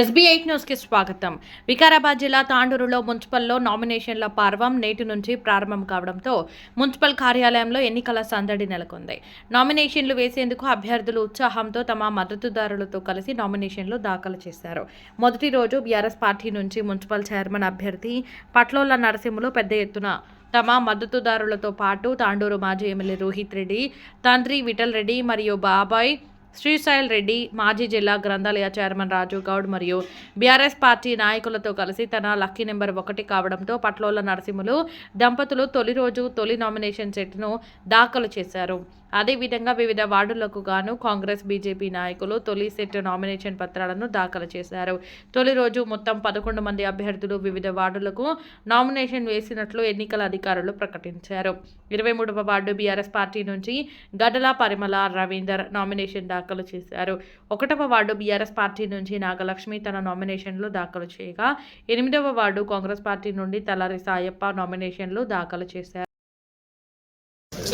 SB eight న్యూస్కి స్వాగతం. వికారాబాద్ జిల్లా తాండూరులో మున్సిపల్లో నామినేషన్ల పర్వం నేటి నుంచి ప్రారంభం కావడంతో మున్సిపల్ కార్యాలయంలో ఎన్నికల సందడి నెలకొంది. నామినేషన్లు వేసేందుకు అభ్యర్థులు ఉత్సాహంతో తమ మద్దతుదారులతో కలిసి నామినేషన్లు దాఖలు చేశారు. మొదటి రోజు బీఆర్ఎస్ పార్టీ నుంచి మున్సిపల్ చైర్మన్ అభ్యర్థి పట్లోల నరసింహులు పెద్ద ఎత్తున తమ మద్దతుదారులతో పాటు తాండూరు మాజీ ఎమ్మెల్యే రోహిత్ రెడ్డి తండ్రి విఠల్ రెడ్డి మరియు బాబాయ్ శ్రీశైల్ రెడ్డి మాజీ జిల్లా గ్రంథాలయ చైర్మన్ రాజు గౌడ్ మరియు బీఆర్ఎస్ పార్టీ నాయకులతో కలిసి తన లక్కీ నెంబర్ ఒకటి కావడంతో పట్లోల నరసింహులు దంపతులు తొలి రోజు తొలి నామినేషన్ సెట్ను దాఖలు చేశారు. అదేవిధంగా వివిధ వార్డులకు గాను కాంగ్రెస్ బీజేపీ నాయకులు తొలి సెట్ నామినేషన్ పత్రాలను దాఖలు చేశారు. తొలి రోజు మొత్తం పదకొండు మంది అభ్యర్థులు వివిధ వార్డులకు నామినేషన్ వేసినట్లు ఎన్నికల అధికారులు ప్రకటించారు. ఇరవై మూడవ వార్డు బీఆర్ఎస్ పార్టీ నుంచి గడల పరిమళ రవీందర్ నామినేషన్ దాఖలు చేశారు. ఒకటవ వార్డు బీఆర్ఎస్ పార్టీ నుంచి నాగలక్ష్మి తన నామినేషన్లు దాఖలు చేయగా ఎనిమిదవ వార్డు కాంగ్రెస్ పార్టీ నుండి తలారి సాయప్ప నామినేషన్లు దాఖలు చేశారు.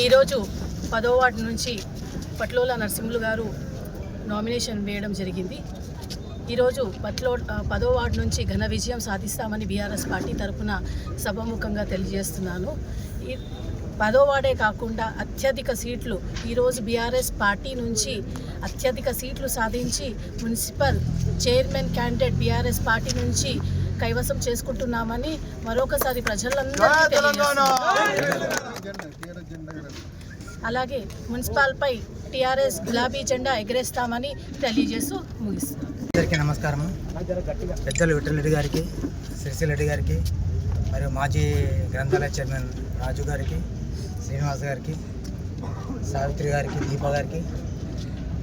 ఈరోజు పదో వార్డు నుంచి పట్లోల నరసింహులు గారు నామినేషన్ వేయడం జరిగింది. ఈరోజు పట్లో పదో వార్డు నుంచి ఘన విజయం సాధిస్తామని బీఆర్ఎస్ పార్టీ తరఫున సభాముఖంగా తెలియజేస్తున్నాను. ఈ పదో వార్డే కాకుండా అత్యధిక సీట్లు ఈరోజు బీఆర్ఎస్ పార్టీ నుంచి అత్యధిక సీట్లు సాధించి municipal chairman candidate BRS party నుంచి కైవసం చేసుకుంటున్నామని మరొకసారి ప్రజలందరికీ తెలియజేస్తున్నాను. అలాగే మున్సిపాల్పై టీఆర్ఎస్ గులాబీ జెండా ఎగరేస్తామని తెలియజేస్తూ ముగిస్తున్నాను అందరికీ నమస్కారం పెద్దలు విఠలరెడ్డి గారికి సిరిసిల్ రెడ్డి గారికి మరియు మాజీ గ్రంథాలయ చైర్మన్ రాజు గారికి శ్రీనివాస్ గారికి సావిత్రి గారికి దీప గారికి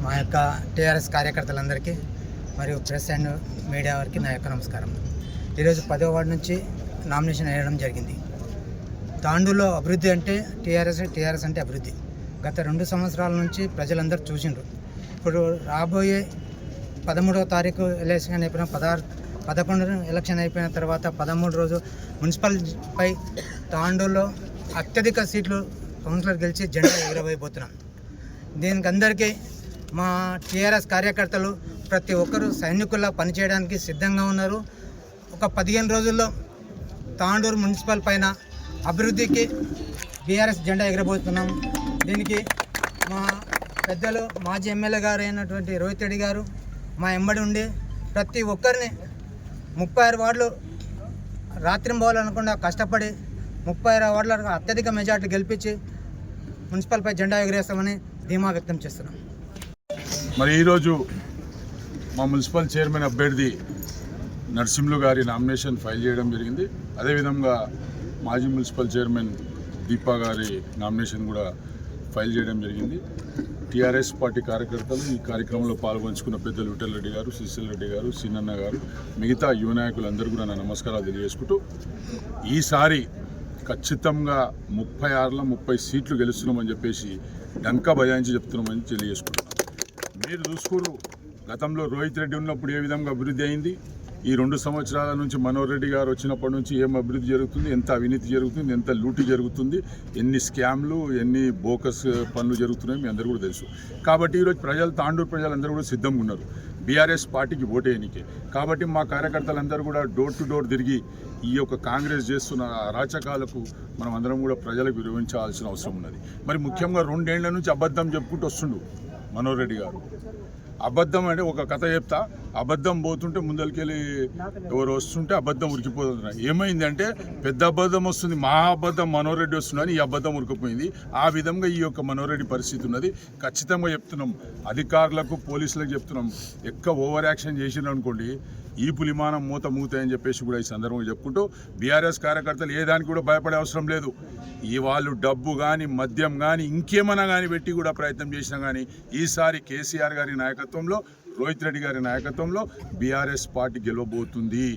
మా యొక్క టీఆర్ఎస్ కార్యకర్తలందరికీ మరియు ప్రెస్ అండ్ మీడియా వారికి నా యొక్క నమస్కారం. ఈరోజు పదో వార్డు నుంచి నామినేషన్ వేయడం జరిగింది. తాండూలో అభివృద్ధి అంటే టీఆర్ఎస్ టీఆర్ఎస్ అంటే అభివృద్ధి. గత రెండు సంవత్సరాల నుంచి ప్రజలందరూ చూసిండ్రు. ఇప్పుడు రాబోయే పదమూడవ తారీఖు ఎలక్షన్ అయిపోయిన పదహారు పదకొండు ఎలక్షన్ అయిపోయిన తర్వాత పదమూడు రోజు మున్సిపల్ పై తాండూలో అత్యధిక సీట్లు కౌన్సిలర్ గెలిచి జెండా ఎగురవేయబోతున్నాం. దీనికి అందరికీ మా టీఆర్ఎస్ కార్యకర్తలు ప్రతి ఒక్కరూ సైనికుల్లా పనిచేయడానికి సిద్ధంగా ఉన్నారు. ఒక పదిహేను రోజుల్లో తాండూరు మున్సిపల్ పైన అభివృద్ధికి బీఆర్ఎస్ జెండా ఎగరబోతున్నాం. దీనికి మా పెద్దలు మాజీ ఎమ్మెల్యే గారు అయినటువంటి రోహిత్ రెడ్డి గారు మా ఎంబడి ఉండి ప్రతి ఒక్కరిని ముప్పై ఆరు వార్డులు రాత్రి పోవాలనకుండా కష్టపడి ముప్పై ఆరు వార్డులకు అత్యధిక మెజార్టీ గెలిపించి మున్సిపల్పై జెండా ఎగరేస్తామని ధీమా వ్యక్తం చేస్తున్నాం. మరి ఈరోజు మా మున్సిపల్ చైర్మన్ అభ్యర్థి నరసింహులు గారి నామినేషన్ ఫైల్ చేయడం జరిగింది. అదేవిధంగా మాజీ మున్సిపల్ చైర్మన్ దీపా గారి నామినేషన్ కూడా ఫైల్ చేయడం జరిగింది. టీఆర్ఎస్ పార్టీ కార్యకర్తలు ఈ కార్యక్రమంలో పాల్గొంచుకున్న పెద్దలు విఠల్ రెడ్డి గారు సుశీల్ రెడ్డి గారు సిన్నన్న గారు మిగతా యువ నాయకులందరూ కూడా నా నమస్కారాలు తెలియజేసుకుంటూ ఈసారి ఖచ్చితంగా ముప్పై ఆరులో ముప్పై సీట్లు గెలుస్తున్నామని చెప్పేసి డంకా బజాయించి చెప్తున్నామని తెలియజేసుకుంటున్నాను మీరు చూసుకోరు గతంలో రోహిత్ రెడ్డి ఉన్నప్పుడు ఏ విధంగా అభివృద్ధి అయింది? ఈ రెండు సంవత్సరాల నుంచి మనోహర్ రెడ్డి గారు వచ్చినప్పటి నుంచి ఏం అభివృద్ధి జరుగుతుంది ఎంత అవినీతి జరుగుతుంది ఎంత లూటి జరుగుతుంది ఎన్ని స్కామ్లు ఎన్ని బోకస్ పనులు జరుగుతున్నాయో మీ అందరూ కూడా తెలుసు. కాబట్టి ఈరోజు ప్రజలు తాండూరు ప్రజలందరూ కూడా సిద్ధంగా ఉన్నారు. బీఆర్ఎస్ పార్టీకి ఓటేయనికే కాబట్టి మా కార్యకర్తలందరూ కూడా డోర్ టు డోర్ తిరిగి ఈ యొక్క కాంగ్రెస్ చేస్తున్న అరాచకాలకు మనం అందరం కూడా ప్రజలకు వివరించాల్సిన అవసరం ఉన్నది. మరి ముఖ్యంగా రెండేళ్ళ నుంచి అబద్ధం చెప్పుకుంటూ వస్తుండు మనోహర్ రెడ్డి గారు. అబద్ధం అంటే ఒక కథ చెప్తా. అబద్ధం పోతుంటే ముందరికెళ్ళి ఎవరు వస్తుంటే అబద్ధం ఉరికిపోతున్నారు ఏమైందంటే పెద్ద అబద్ధం వస్తుంది మా అబద్ధం మనోరెడ్డి వస్తుందని ఈ అబద్ధం ఉరికిపోయింది. ఆ విధంగా ఈ యొక్క మనోరెడ్డి పరిస్థితి ఉన్నది. ఖచ్చితంగా చెప్తున్నాం. అధికారులకు పోలీసులకు చెప్తున్నాం. ఎక్కువ ఓవర్ యాక్షన్ చేసినారు అనుకోండి ఈ పులిమానం మూత మూతాయని చెప్పేసి కూడా ఈ సందర్భంగా చెప్పుకుంటూ బీఆర్ఎస్ కార్యకర్తలు ఏ దానికి కూడా భయపడే అవసరం లేదు. ఈ వాళ్ళు డబ్బు కానీ మద్యం కానీ ఇంకేమైనా కానీ పెట్టి కూడా ప్రయత్నం చేసినా కానీ ఈసారి కేసీఆర్ గారి నాయకత్వంలో రోహిత్ రెడ్డి గారి నాయకత్వంలో బీఆర్ఎస్ పార్టీ గెలవబోతుంది.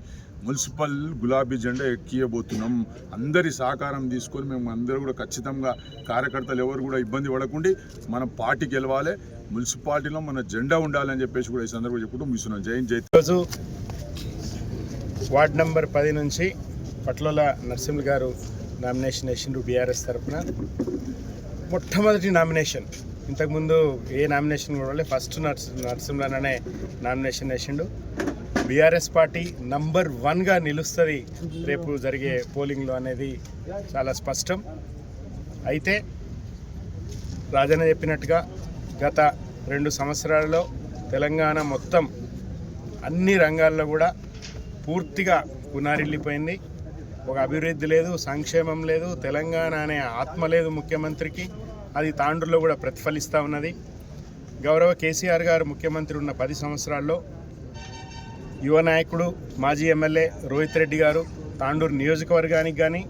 మున్సిపల్ గులాబీ జెండా ఎక్కియబోతున్నాం. అందరి సహకారం తీసుకొని మేము అందరూ కూడా ఖచ్చితంగా కార్యకర్తలు ఎవరు కూడా ఇబ్బంది పడకుండా మన పార్టీ గెలవాలి. మున్సిపాలిటీలో మన జెండా ఉండాలని చెప్పేసి కూడా ఈ సందర్భంగా చెప్పుకుంటూ ముగిస్తున్నాం. జై జై ఈరోజు వార్డ్ నెంబర్ పది నుంచి పట్లోల నరసింహులు గారు నామినేషన్ వేసిండ్రు బీఆర్ఎస్ తరఫున మొట్టమొదటి నామినేషన్. ఇంతకుముందు ఏ నామినేషన్ కూడా ఫస్ట్ నర్స్ నరసింహులనే నామినేషన్ వేసిండు. బీఆర్ఎస్ పార్టీ నంబర్ వన్గా నిలుస్తుంది. రేపు జరిగే పోలింగ్లో అనేది చాలా స్పష్టం. అయితే రాజన్న చెప్పినట్టుగా గత రెండు సంవత్సరాలలో తెలంగాణ మొత్తం అన్ని రంగాల్లో కూడా పూర్తిగా పునారిల్లిపోయింది. ఒక అభివృద్ధి లేదు సంక్షేమం లేదు తెలంగాణ అనే ఆత్మ లేదు ముఖ్యమంత్రికి. అది తాండ్రులో కూడా ప్రతిఫలిస్తూ ఉన్నది. గౌరవ కేసీఆర్ గారు ముఖ్యమంత్రి ఉన్న పది సంవత్సరాల్లో యువ నాయకుడు మాజీ ఎమ్మెల్యే రోహిత్ రెడ్డి గారు తాండూరు నియోజకవర్గానికి కానీ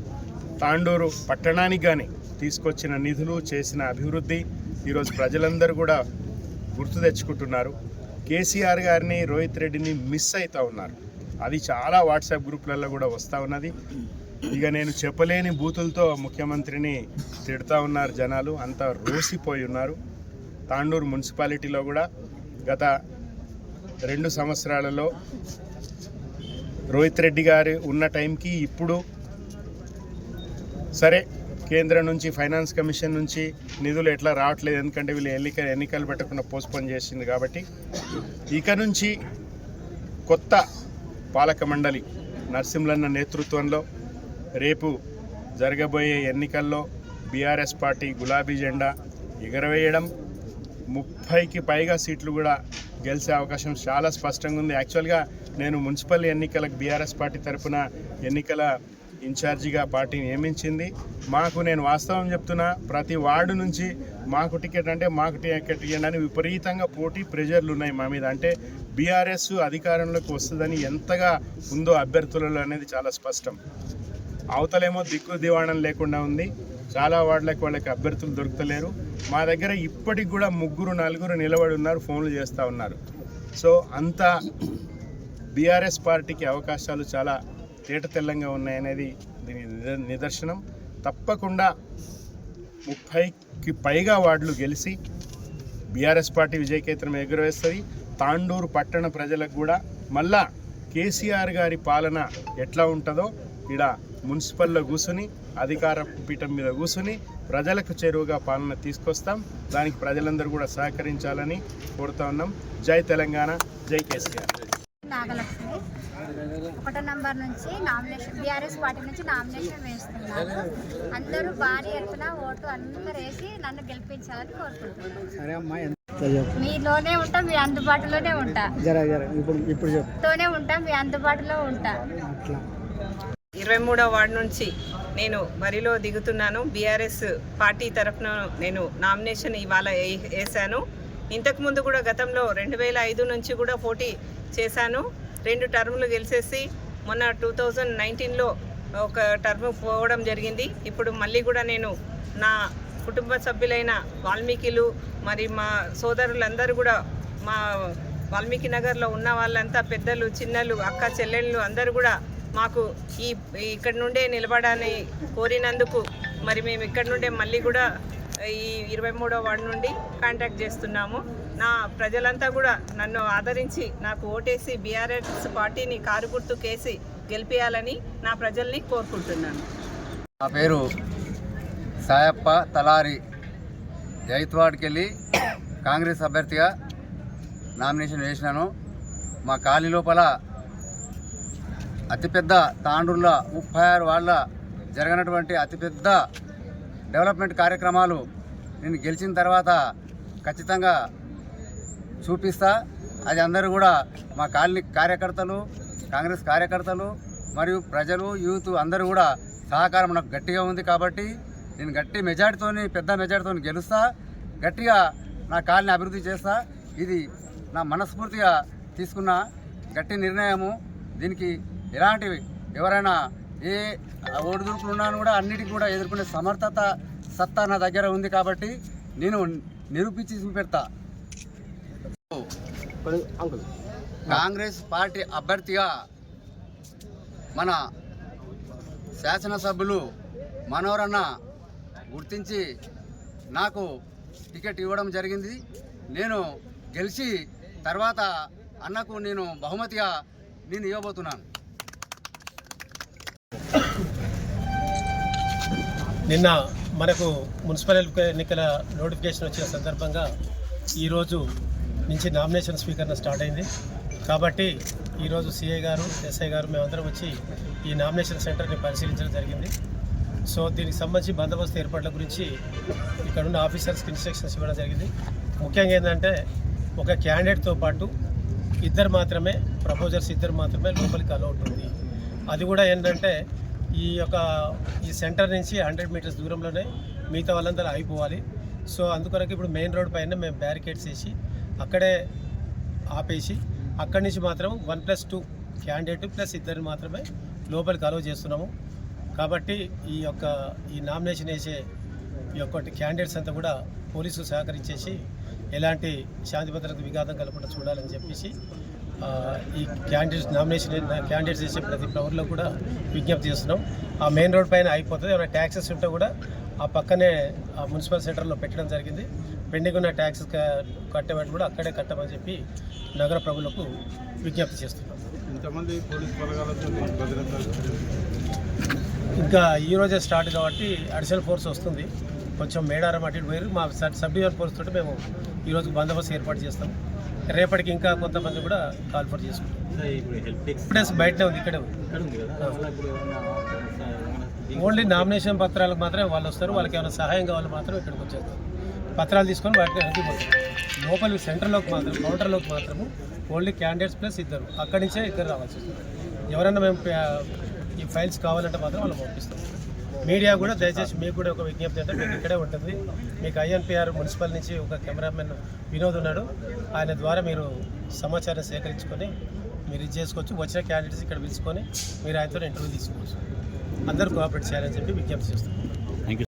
తాండూరు పట్టణానికి కానీ తీసుకొచ్చిన నిధులు చేసిన అభివృద్ధి ఈరోజు ప్రజలందరూ కూడా గుర్తు తెచ్చుకుంటున్నారు. కేసీఆర్ గారిని రోహిత్ రెడ్డిని మిస్ అవుతూ ఉన్నారు. అది చాలా వాట్సాప్ గ్రూప్లలో కూడా వస్తూ ఉన్నది. ఇక నేను చెప్పలేని బూతులతో ముఖ్యమంత్రిని తిడుతూ ఉన్నారు జనాలు. అంతా రోసిపోయి ఉన్నారు. తాండూరు మున్సిపాలిటీలో కూడా గత రెండు సంవత్సరాలలో రోహిత్ రెడ్డి గారు ఉన్న టైంకి ఇప్పుడు సరే కేంద్రం నుంచి ఫైనాన్స్ కమిషన్ నుంచి నిధులు ఎట్లా రావట్లేదు ఎందుకంటే వీళ్ళు ఎన్నిక ఎన్నికలు పెట్టకుండా పోస్ట్పోన్ చేసింది కాబట్టి ఇక నుంచి కొత్త పాలక మండలి నరసింహన్న నేతృత్వంలో రేపు జరగబోయే ఎన్నికల్లో బీఆర్ఎస్ పార్టీ గులాబీ జెండా ఎగరవేయడం ముప్పైకి పైగా సీట్లు కూడా గెలిచే అవకాశం చాలా స్పష్టంగా ఉంది. యాక్చువల్గా నేను మున్సిపల్ ఎన్నికలకు బీఆర్ఎస్ పార్టీ తరఫున ఎన్నికల ఇన్ఛార్జిగా పార్టీ నియమించింది. మాకు నేను వాస్తవం చెప్తున్నా ప్రతి వార్డు నుంచి మాకు టికెట్ అంటే మాకు టికెట్ ఇవ్వండి అని విపరీతంగా పోటీ ప్రెజర్లు ఉన్నాయి మా మీద. అంటే బీఆర్ఎస్ అధికారంలోకి వస్తుందని ఎంతగా ఉందో అభ్యర్థులలో అనేది చాలా స్పష్టం. అవతలేమో దిక్కు దివాణం లేకుండా ఉంది. చాలా వార్డులకు వాళ్ళకి అభ్యర్థులు దొరుకుతలేరు. మా దగ్గర ఇప్పటికి కూడా ముగ్గురు నలుగురు నిలబడి ఉన్నారు ఫోన్లు చేస్తూ ఉన్నారు. సో అంత బీఆర్ఎస్ పార్టీకి అవకాశాలు చాలా తేట తెల్లంగా ఉన్నాయనేది దీని నిద- నిదర్శనం. తప్పకుండా ముప్పైకి పైగా వార్డులు గెలిచి బీఆర్ఎస్ పార్టీ విజయకేతనం ఎగురవేస్తుంది. తాండూరు పట్టణ ప్రజలకు కూడా మళ్ళా కేసీఆర్ గారి పాలన ఎట్లా ఉంటుందో ఇలా మున్సిపల్లో కూర్చుని అధికార పీఠం మీద కూర్చుని ప్రజలకు చెరువుగా పాలన తీసుకొస్తాం. దానికి ప్రజలందరూ కూడా సహకరించాలని కోరుతా ఉన్నాం. జై తెలంగాణ జై కేసీఆర్. నాగలక్ష్మి ఒకటో నంబర్ నుంచి నామినేషన్ బీఆర్ఎస్ పార్టీ నుంచి నామినేషన్ వేస్తున్నాను. అందరూ భారీ ఎత్తున ఓటు అందరూ వేసి నన్ను గెలిపించాలని కోరుకుంటున్నాను. సరే అమ్మా ఎంత మీలోనే ఉంటా మీ అందుబాటులోనే ఉంటా. ఇప్పుడు ఇప్పుడు తోనే ఉంటా మీ అందుబాటులో ఉంటా. అట్లా. ఇరవై మూడవ వార్డు నుంచి నేను బరిలో దిగుతున్నాను. బీఆర్ఎస్ పార్టీ తరఫున నేను నామినేషన్ ఇవాళ వేసాను ఇంతకుముందు కూడా గతంలో రెండు వేల ఐదు నుంచి కూడా పోటీ చేశాను. రెండు టర్ములు గెలిచేసి మొన్న టూ థౌజండ్ నైన్టీన్లో ఒక టర్మ్ పోవడం జరిగింది. ఇప్పుడు మళ్ళీ కూడా నేను నా కుటుంబ సభ్యులైన వాల్మీకిలు మరి మా సోదరులందరూ కూడా మా వాల్మీకి నగర్లో ఉన్న వాళ్ళంతా పెద్దలు చిన్నలు అక్క చెల్లెళ్ళు అందరూ కూడా మాకు ఈ ఇక్కడ నుండే నిలబడాలని కోరినందుకు మరి మేము ఇక్కడ నుండే మళ్ళీ కూడా ఈ ఇరవై మూడో వార్డు నుండి కాంటాక్ట్ చేస్తున్నాము. నా ప్రజలంతా కూడా నన్ను ఆదరించి నాకు ఓటేసి బీఆర్ఎస్ పార్టీని కారు గుర్తు కేసి గెలిపించాలని నా ప్రజల్ని కోరుకుంటున్నాను. నా పేరు సాయప్ప తలారి. జైత్వాడ్కి వెళ్ళి కాంగ్రెస్ అభ్యర్థిగా నామినేషన్ వేసినాను. మా ఖాళీ లోపల అతిపెద్ద తాండ్రుల ముప్పై ఆరు వాళ్ళ జరగనటువంటి అతిపెద్ద డెవలప్మెంట్ కార్యక్రమాలు నేను గెలిచిన తర్వాత ఖచ్చితంగా చూపిస్తా. అది అందరూ కూడా మా కాలనీ కార్యకర్తలు కాంగ్రెస్ కార్యకర్తలు మరియు ప్రజలు యూత్ అందరూ కూడా సహకారం నాకు గట్టిగా ఉంది కాబట్టి నేను గట్టి మెజార్టీతోని పెద్ద మెజార్టీతో గెలుస్తా. గట్టిగా నా కాలనీ అభివృద్ధి చేస్తా. ఇది నా మనస్ఫూర్తిగా తీసుకున్న గట్టి నిర్ణయము. దీనికి ఎలాంటి ఎవరైనా ఏ ఒడిదుడుకులు ఉన్నా కూడా అన్నిటికీ కూడా ఎదుర్కొనే సమర్థత సత్తా నా దగ్గర ఉంది కాబట్టి నేను నిరూపించి చూపెడతా. కాంగ్రెస్ పార్టీ అభ్యర్థిగా మన శాసనసభ్యులు మనోరన్న గుర్తించి నాకు టికెట్ ఇవ్వడం జరిగింది. నేను గెలిచి తర్వాత అన్నకు నేను బహుమతిగా నేను ఇవ్వబోతున్నాను. నిన్న మనకు మున్సిపల్ ఎన్నికల నోటిఫికేషన్ వచ్చిన సందర్భంగా ఈరోజు నుంచి నామినేషన్ స్వీకరణ స్టార్ట్ అయింది. కాబట్టి ఈరోజు సిఐ గారు ఎస్ఐ గారు మేమందరం వచ్చి ఈ నామినేషన్ సెంటర్ని పరిశీలించడం జరిగింది. సో దీనికి సంబంధించి బందోబస్తు ఏర్పాట్ల గురించి ఇక్కడ ఉన్న ఆఫీసర్స్కి ఇన్స్ట్రక్షన్స్ ఇవ్వడం జరిగింది. ముఖ్యంగా ఏంటంటే ఒక క్యాండిడేట్తో పాటు ఇద్దరు మాత్రమే ప్రపోజర్స్ ఇద్దరు మాత్రమే లోపలికి అలౌట్ ఉంది అది కూడా ఏంటంటే ఈ యొక్క ఈ సెంటర్ నుంచి హండ్రెడ్ మీటర్స్ దూరంలోనే మిగతా వాళ్ళందరూ అయిపోవాలి సో అందుకొరకు ఇప్పుడు మెయిన్ రోడ్ పైన మేము బ్యారికేడ్స్ వేసి అక్కడే ఆపేసి అక్కడి నుంచి మాత్రం one plus two candidate plus ఇద్దరిని మాత్రమే లోపలికి అలవ్ చేస్తున్నాము. కాబట్టి ఈ యొక్క ఈ నామినేషన్ వేసే ఈ యొక్క క్యాండిడేట్స్ అంతా కూడా పోలీసులు సహకరించేసి ఎలాంటి శాంతి భద్రత విఘాతం కలగకుండా చూడాలని చెప్పేసి ఈ క్యాండిడేట్స్ నామినేషన్ క్యాండిడేట్స్ చేసే ప్రతి ఫ్లవర్లో కూడా విజ్ఞప్తి చేస్తున్నాం. ఆ మెయిన్ రోడ్ పైన అయిపోతుంది. ఏమైనా ట్యాక్సెస్ ఉంటే కూడా ఆ పక్కనే ఆ మున్సిపల్ సెంటర్లో పెట్టడం జరిగింది. పెండింగ్ ఉన్న ట్యాక్సెస్ కట్టేవాటి కూడా అక్కడే కట్టమని చెప్పి నగర ప్రభులకు విజ్ఞప్తి చేస్తున్నాం. ఇంతమంది పోలీస్ బలగాలతో భద్రత ఇంకా ఈ రోజే స్టార్ట్ కాబట్టి అడిషనల్ ఫోర్స్ వస్తుంది. కొంచెం మేడారం అటు ఇటు పోయారు మా సబ్ డివిజన్ ఫోర్స్ తోటి మేము ఈరోజు బందోబస్తు ఏర్పాటు చేస్తాం. రేపటికి ఇంకా కొంతమంది కూడా కాల్ఫర్ చేసుకుంటాం. ఎవిడెన్స్ బయటనే ఉంది ఇక్కడే ఉంది. ఓన్లీ నామినేషన్ పత్రాలకు మాత్రమే వాళ్ళు వస్తారు వాళ్ళకి ఏమైనా సహాయం కావాలి మాత్రం ఇక్కడికి వచ్చేస్తారు. పత్రాలు తీసుకొని వాటికి వెనక్కి పోతారు లోపల సెంటర్లోకి మాత్రం కౌంటర్లోకి మాత్రము ఓన్లీ క్యాండిడేట్స్ ప్లస్ ఇద్దరు. అక్కడి నుంచే ఇద్దరు రావాల్సి వస్తుంది. ఎవరైనా మేము ఈ ఫైల్స్ కావాలంటే మాత్రం వాళ్ళు పంపిస్తాం. మీడియా కూడా దయచేసి మీకు కూడా ఒక విజ్ఞప్తి అంటే మీకు ఇక్కడే ఉంటుంది. మీకు ఐఎన్పిఆర్ మున్సిపల్ నుంచి ఒక కెమెరామెన్ వినోద్ ఉన్నాడు. ఆయన ద్వారా మీరు సమాచారం సేకరించుకొని మీరు ఇది చేసుకోవచ్చు. వచ్చిన క్యాండిడేట్స్ ఇక్కడ పిలుచుకొని మీరు ఆయనతో ఇంటర్వ్యూ తీసుకోవచ్చు. అందరూ కోఆపరేట్ చేయాలని చెప్పి విజ్ఞప్తి చేస్తాను